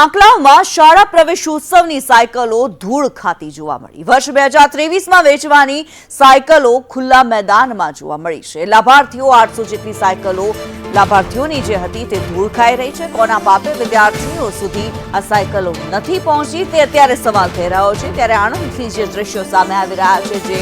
આંકલાવમાં શાળા પ્રવેશોત્સવની સાયકલો ધૂળ ખાતી જોવા મળી. વર્ષ બે હજાર ત્રેવીસમાં વેચવાની સાયકલો ખુલ્લા મેદાનમાં જોવા મળી છે. લાભાર્થીઓ આઠસો જેટલી સાયકલો લાભાર્થીઓની જે હતી તે ધૂળ ખાઈ રહી છે. કોના પાપે વિદ્યાર્થીઓ સુધી આ સાયકલો નથી પહોંચી તે અત્યારે સવાલ થઈ રહ્યો છે. ત્યારે આણંદથી જે દ્રશ્યો સામે આવી રહ્યા છે, જે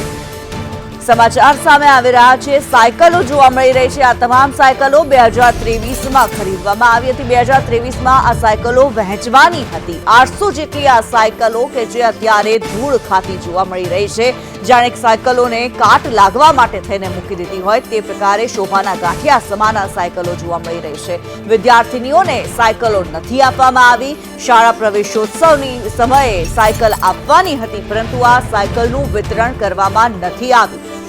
સમાચાર સામે આવી રહ્યા છે. સાયકલો જોવા મળી રહી છે. આ તમામ સાયકલો બે હજાર ત્રેવીસમાં ખરીદવામાં આવી હતી. બે હજાર ત્રેવીસમાં આ સાયકલો વહેંચવાની હતી. આઠસો જેટલી આ સાયકલો કે જે અત્યારે ધૂળ ખાતી જોવા મળી રહી છે. જાણે સાયકલોને કાટ લાગવા માટે થઈને મૂકી દીધી હોય તે પ્રકારે શોભાના ગાંઠિયા સમાન સાયકલો જોવા મળી રહી છે. વિદ્યાર્થીનીઓને સાયકલો નથી આપવામાં આવી. શાળા પ્રવેશોત્સવની સમયે સાયકલ આપવાની હતી, પરંતુ આ સાયકલનું વિતરણ કરવામાં નથી આવ્યું.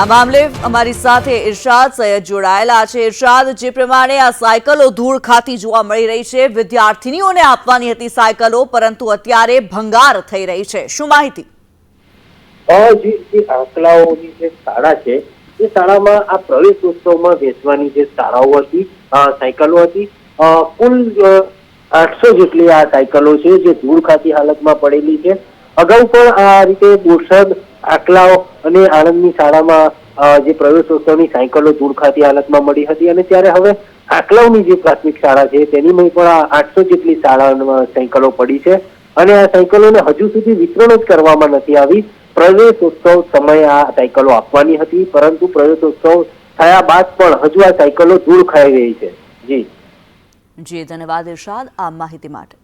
આ મામલે અમારી સાથે ઇરશાદ સૈયદ જોડાયેલા છે. ઇરશાદ, જે પ્રમાણે આ સાયકલો ધૂળ ખાતી જોવા મળી રહી છે, વિદ્યાર્થીનીઓને આપવાની હતી સાયકલો, પરંતુ અત્યારે ભંગાર થઈ રહી છે. શું માહિતી? જે જે શાળા છે, એ શાળામાં આ પ્રવેશોત્સવમાં વેચવાની જે શાળાઓ હતી સાયકલો હતી કુલ આઠસો જેટલી આ સાયકલો છે, જે ધૂળ ખાતી હાલતમાં પડેલી છે. અગાઉ પણ આ રીતે બોરસદ આંકલાઓ અને આણંદની શાળામાં જે પ્રવેશોત્સવની સાયકલો ધૂળ ખાતી હાલતમાં મળી હતી અને ત્યારે હવે આંકલાવની જે પ્રાથમિક શાળા છે તેનીમાં પણ આઠસો જેટલી શાળામાં સાયકલો પડી છે અને આ સાયકલોને હજુ સુધી વિતરણ જ કરવામાં નથી આવી. પ્રવેશોત્સવ સમયે આ સાયકલો આપવાની હતી, પરંતુ પ્રવેશોત્સવ થયા બાદ પણ હજુ આ સાયકલો દૂર ખાઈ રહી છે. જી. જી, ધન્યવાદ, ઇરશાદ. આ માહિતી માટે.